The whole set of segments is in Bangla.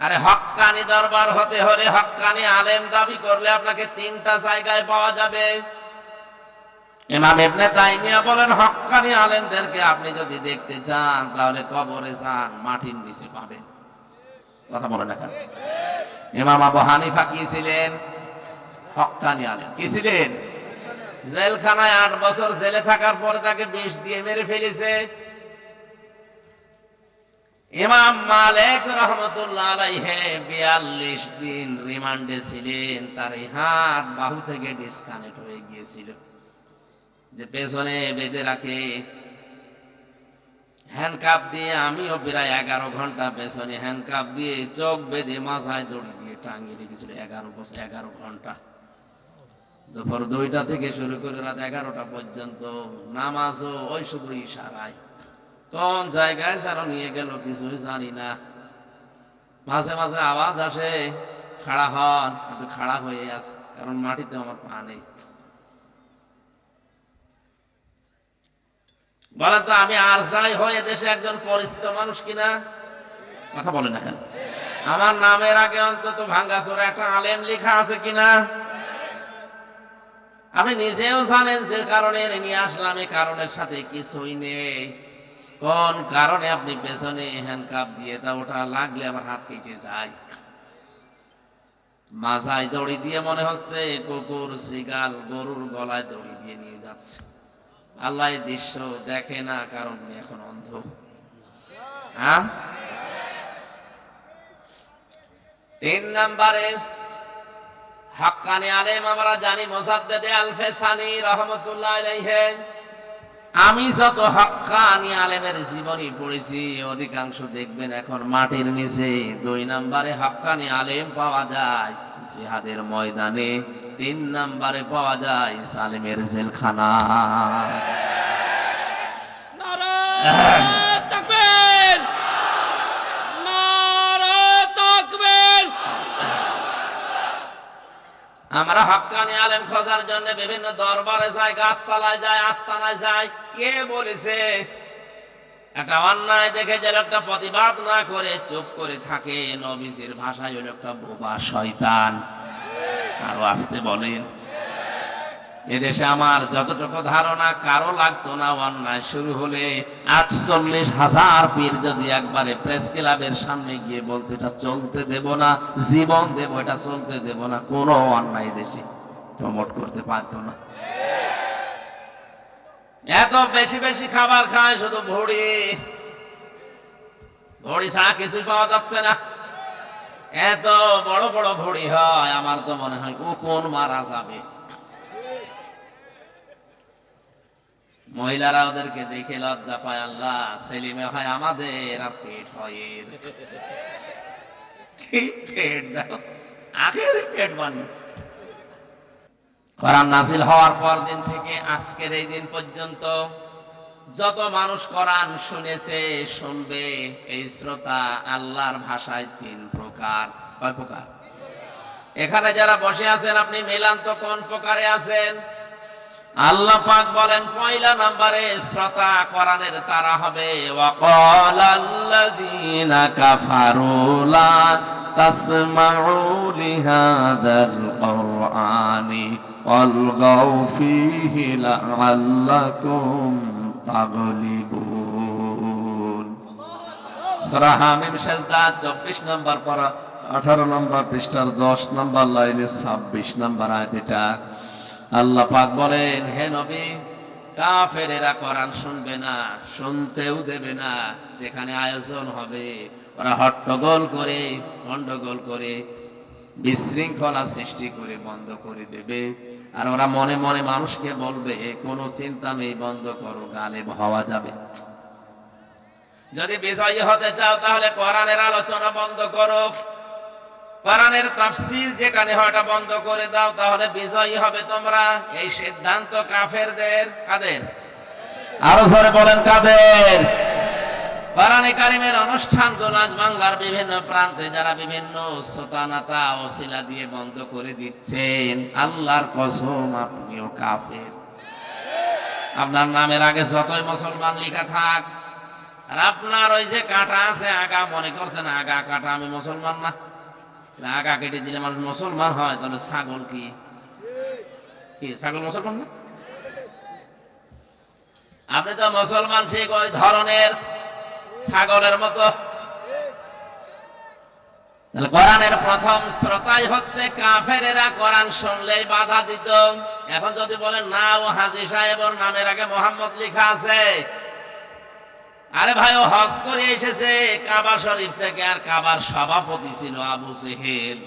আরে হক্কানি দরবার হতে হলে হক্কানি আলেম দাবি করলে আপনাকে তিনটা জায়গায় পাওয়া যাবে। বলেন আলেমদেরকে আপনি যদি দেখতে চান, তাহলে কবরে মাটির নিচে পাবেন। কথা আবু ছিলেন? আলেম। কি ছিলেন? জেলখানায় আট বছর জেলে থাকার পরে তাকে বিষ দিয়ে মেরে ফেলেছে। ইমাম মালিক রহমতুল্লাহ আলাইহে বিয়াল্লিশ দিন রিমান্ডে ছিলেন, তার হাত বাহু থেকে ডিসকানেক্ট হয়ে গিয়েছিল। যে পেছনে বেঁধে রাখে হ্যান্ডকাপ দিয়ে আমিও প্রায় এগারো ঘণ্টা পেছনে হ্যান্ডকাপ দিয়ে চোখ বেঁধে মাথায় দড়ি দিয়ে টাঙিয়ে রেখেছিল এগারো বছর, এগারো ঘণ্টা। দুপুর দুইটা থেকে শুরু করে রাত এগারোটা পর্যন্ত নামাজও ওই শুধু ইশারায়। কোন জায়গায় যেন নিয়ে গেল কিছুই জানি না। মাঝে মাঝে আওয়াজ আসে, খাড়া হন আপনি খাড়া হয়ে আছে, কারণ মাটিতে আমার পা নেই। বলেন তো, আমি আর যাই হয়ে দেশে একজন পরিচিত মানুষ কিনা? কথা বলে না কেন? আমার নামের আগে অন্তত ভাঙ্গাচোরা একটা আলেম লেখা আছে কিনা? আপনি নিজেও জানেন যে কারণে নিয়ে আসলাম এই কারণের সাথে কিছুই নেই। কোন কারণে আপনি পেছনে হ্যান্ডকাপ দিয়ে তা ওটা লাগলে আমার হাত কেটে যায়। মাথায় দড়ি দিয়ে মনে হচ্ছে কুকুর শ্রীগাল গরুর গলায় দড়ি দিয়ে নিয়ে যাচ্ছে। আল্লাহ দৃশ্য দেখে না, কারণ এখন অন্ধ। হ্যাঁ? তিন নম্বরে হাক্কানি আলেম আমরা জানি, মোসাদ্দেদে আলফেসানি রহমতুল্লাহ আমি যত হকানি আলেমের জীবনী পড়েছি, অধিকাংশ দেখবেন এখন মাটির নিচে দুই নম্বরে হকানি আলেম পাওয়া যায় জিহাদের ময়দানে, তিন নম্বরে পাওয়া যায় সালেমের জেলখানা। আমরা হাক্কানি আলেম খোঁজার জন্য বিভিন্ন দরবারে যাই, গাছতলায় যায় আস্তানায় যাই। কে বলেছে? একটা অন্যায় দেখে যে লোকটা প্রতিবাদ না করে চুপ করে থাকে। নবীজির ভাষায় ওই লোকটা বোবা শয়তান। আরও আসতে বলেন। এদেশে আমার যতটুকু ধারণা, কারও লাগতো না, অন্যায় শুরু হলে আটচল্লিশ হাজার পীর যদি একবারে প্রেস ক্লাবের সামনে গিয়ে বলতে, এটা চলতে দেব না, জীবন দেব, এটা চলতে দেব না, কোনো অন্যায় দেশে প্রমোট করতে পারতো না। এত বেশি বেশি খাবার খায় শুধু ভুড়ি। ভুড়ি ছাড়া কিছুই পাওয়া যাচ্ছে না। এত বড় বড় ভুড়ি হয়, আমার তো মনে হয় ও কোন মারা যাবে? মহিলারা ওদেরকে দেখে লজ্জা পায়, আল্লাহ, সেলিমে হয় আমাদের পেট হয় আজকের এই দিন পর্যন্ত যত মানুষ শুনেছে, শুনবে, এই শ্রোতা আল্লাহর ভাষায় তিন প্রকার। প্রকার? এখানে যারা বসে আছেন, আপনি মেলান তো কোন প্রকারে আছেন? আল্লাহ পাক বলেন, পয়লা নম্বরে শ্রোতা কোরআনের তারা হবে ওয়াকাল আল্লাযীনা কাফারু লা তাসমাউ লিহাদাল কুরআনি ওয়ালগাউ ফীহি লাআল্লাকুম তাগলিবুন। সূরা হামিম সাজদা 24 নম্বর পড়া 18 নম্বর পৃষ্ঠার 10 নম্বর লাইনে 26 নম্বর আয়াত এটা। আল্লাহ পাক বলেন, হে নবী, কাফেরেরা কোরআন শুনবে না, শুনতেও দেবে না। যেখানে আয়োজন হবে, ওরা হট্টগোল করে, গন্ডগোল করে, বিশৃঙ্খলা সৃষ্টি করে, বন্ধ করে দেবে। আর ওরা মনে মনে মানুষকে বলবে কোনো চিন্তা নেই, বন্ধ করো গালে হওয়া যাবে। যদি বিজয়ী হতে চাও, তাহলে কোরআনের আলোচনা বন্ধ করো। কোরআনের তাফসীর যেখানে হয় ওটা বন্ধ করে দাও, তাহলে বিজয়ী হবে তোমরা। এই সিদ্ধান্ত কাফেরদের, কাদের? আরও জোরে বলেন কাদের? কোরআনে কারিমের অনুষ্ঠানগুলো আজ বাংলার বিভিন্ন প্রান্তে যারা বিভিন্ন শ্রোতানাতা ও শিলা দিয়ে বন্ধ করে দিচ্ছেন। আল্লাহর কসম, আপনিও কাফের। আপনার নামের আগে যতই মুসলমান লেখা থাক, আর আপনার ওই যে কাটা আছে, আগা মনে করছেন, আগা কাটা আমি মুসলমান না। আগা কেটে দিলে মানুষ মুসলমান হয়, তাহলে ছাগল কি? ছাগল মুসলমান না? আপনি তো মুসলমান, ঠিক ওই ধরনের ছাগলের মতো। কোরআনের প্রথম শ্রোতাই হচ্ছে কাফেরেরা, কোরআন শুনলেই বাধা দিত। এখন যদি বলেন না ও হাজি সাহেবর নামের আগে মোহাম্মদ লেখা আছে। আরে ভাই, ও হজ করে এসেছে কাবা শরীফ থেকে, আর কাবার সভাপতি ছিল আবু সেহেল।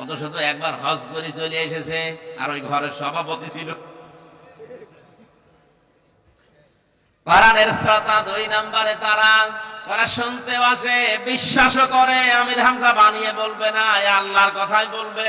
অত শুধু একবার হজ করে চলে এসেছে, আর ওই ঘরের সভাপতি ছিল। তারা শুনতে আসে, বিশ্বাসও করে, আমির হামজা বানিয়ে বলবে না আল্লাহর কথাই বলবে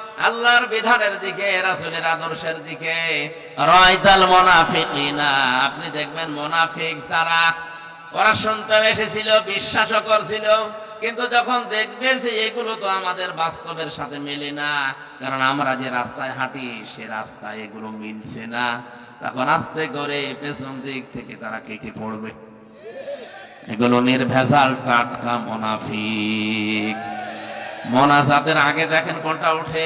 আল্লাহর বিধানের দিকে, রাসূলের আদর্শের দিকে। রাইতাল মুনাফিকিনা, আপনি দেখবেন মুনাফিক যারা, ওরা শুনতে এসেছিল, বিশ্বাসও করছিল, কিন্তু যখন দেখবে যে এগুলো তো আমাদের বাস্তবের সাথে মেলে না, কারণ আমরা যে রাস্তায় হাঁটি, সে রাস্তায় এগুলো মিলছে না। তখন আস্তে করে পেছন দিক থেকে তারা কেটে পড়বে। এগুলো নির্ভেজাল টাটকা মোনাফিক। মোনাজাতের আগে দেখেন কোনটা ওঠে?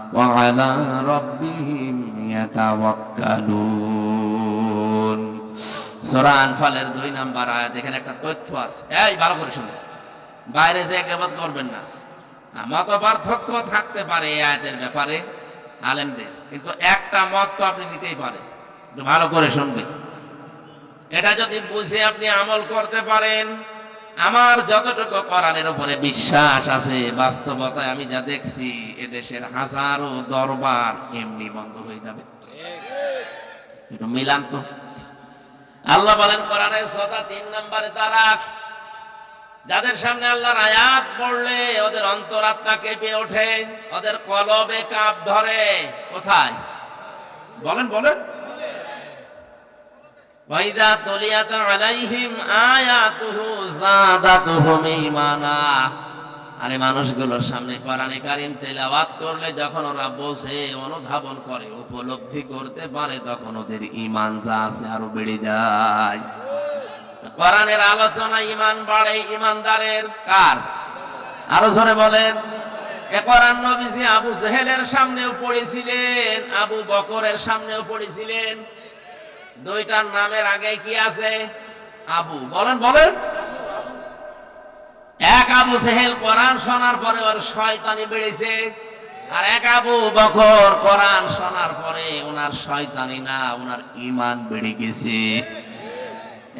আলা রাব্বিহিম ইয়াতাওয়াক্কালুন সূরা আনফালের দুই নাম্বার আয়াত এখানে একটা তথ্য আছে। এই, ভালো করে শুনুন। বাইরে যে গেবত করবেন না। মত পার্থক্য থাকতে পারে এই আয়াতের ব্যাপারে আলেমদের। কিন্তু একটা মত তো আপনি নিতেই পারেন। ভালো করে শুনবেন। এটা যদি বুঝে আপনি আমল করতে পারেন আমার যতটুকু কোরআনের উপরে বিশ্বাস আছে, বাস্তবতায় আমি যা দেখছি, এদেশের হাজারো দরবার এমনি বন্ধ হয়ে যাবে। মিলান তো। আল্লাহ বলেন কোরআনের সদা তিন নম্বরে তারা যাদের সামনে আল্লাহর আয়াত পড়লে ওদের অন্তরাত্মা কেঁপে ওঠে, ওদের কলবে কাপ ধরে। কোথায়? বলেন বলেন। যাদাতুহুম ঈমানা। আরে মানুষগুলোর সামনে কোরআনে কারিম তেলাওয়াত করলে যখন ওরা বসে অনুধাবন করে, উপলব্ধি করতে পারে, তখন ওদের ঈমান যা আছে আরও বেড়ে যায়। কোরআনের আলোচনা ইমান বাড়ে ইমানদারের কার? আরও জোরে বলেন। কোরআন নবীজি আবু জেহেলের সামনেও পড়েছিলেন, আবু বকরের সামনেও পড়েছিলেন। দুইটার নামের আগে কি আছে? আবু। বলেন বলেন। এক আবু সেহেল কোরআন শোনার পরে ওর শয়তানি বেড়েছে, আর এক আবু বকর কোরআন শোনার পরে ওনার শয়তানি না, ওনার ইমান বেড়ে গেছে।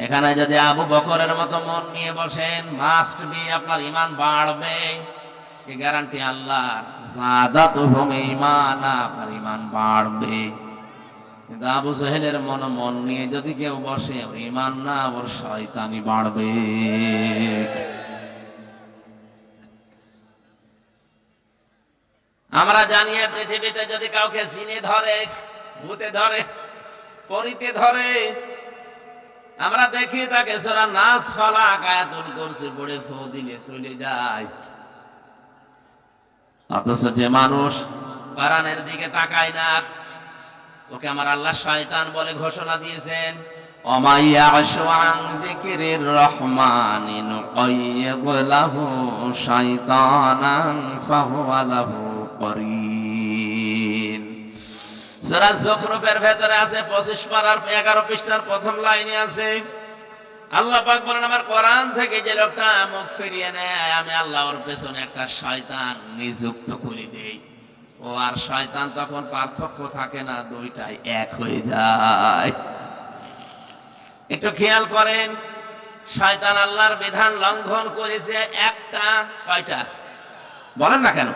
এখানে যদি আবু বকরের মতো মন নিয়ে বসেন মাস্ট বি আপনার ইমান বাড়বে। গ্যারান্টি আল্লাহ জাদা তো ইমান আপনার ইমান বাড়বে। কিন্তু আবু সাহেলের মন মন নিয়ে যদি কেউ বসে ইমান না, ওর শয়তানি বাড়বে। আমরা জানি পৃথিবীতে যদি কাউকে চিনে ধরে, ভূতে ধরে, পরিতে ধরে, আমরা দেখি তাকে সোরা নাচ ফলা করছে পড়ে ফো দিলে চলে যায়। অথচ যে মানুষ দিকে তাকায় না ওকে আমার আল্লাহ শয়তান বলে ঘোষণা দিয়েছেন ভেতরে আছে 25 পারার 11 পৃষ্ঠার প্রথম লাইনে আছে, আল্লাহ পাক বলেন, আমার কোরআন থেকে যে লোকটা মুখ ফিরিয়ে নেয়, আমি আল্লাহ ওর পেছনে একটা শয়তান নিযুক্ত করে দেই। ও আর শয়তান তখন পার্থক্য থাকে না, দুইটাই এক হয়ে যায়। একটু খেয়াল করেন, শয়তান আল্লাহর বিধান লঙ্ঘন করেছে একটা, কয়টা? বলেন না কেন?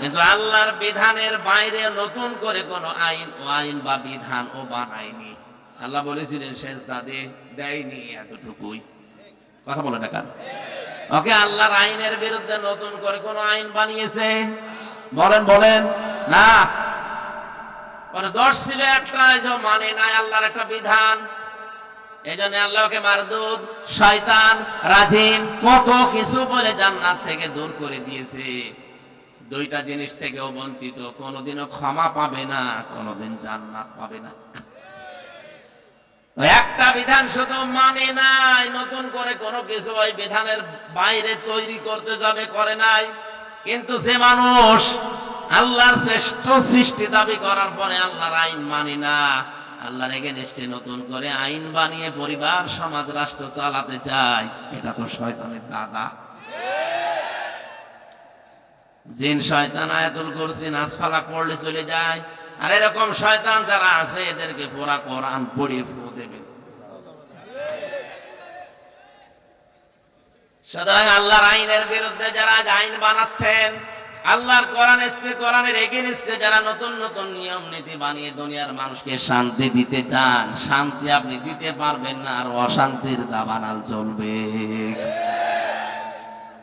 কিন্তু আল্লাহর বিধানের বাইরে নতুন করে কোন আইন, ও আইন বা বিধান ও বানায়নি। আল্লাহ বলেছিলেন শেষ দাদে দেয়নি এতটুকুই। কথা বলে না কেন? ওকে, আল্লাহর আইনের বিরুদ্ধে নতুন করে কোন আইন বানিয়েছে? বলেন বলেন। না। দোষ ছিল একটা মানে নাই আল্লাহর একটা বিধান। দুইটা জিনিস বঞ্চিত, কোনোদিনও ক্ষমা পাবে না, কোনোদিন জান্নাত পাবে না। একটা বিধান শুধু মানে নাই, নতুন করে কোনো কিছু ওই বিধানের বাইরে তৈরি করতে যাবে, করে নাই। কিন্তু যে মানুষ আল্লাহর শ্রেষ্ঠ সৃষ্টি দাবি করার পরে আল্লাহর আইন মানি না, আল্লাহর এগেনস্টে নতুন করে আইন বানিয়ে পরিবার, সমাজ, রাষ্ট্র চালাতে চায়, এটা তো শয়তানের দাদা। জিন শয়তান, আয়াতুল কুরসি, নাসফালা পড়লে চলে যায়। আর এরকম শয়তান যারা আছে, এদেরকে পুরা কোরআন পড়িয়ে ফু দেবে। সুতরাং আল্লাহর আইনের বিরুদ্ধে যারা আইন বানাচ্ছেন, আল্লাহর কোরআন এসছে, কোরআনের এগেনস্টে যারা নতুন নতুন নিয়ম নীতি বানিয়ে দুনিয়ার মানুষকে শান্তি দিতে চান, শান্তি আপনি দিতে পারবেন না, আর অশান্তির দাবানাল চলবে।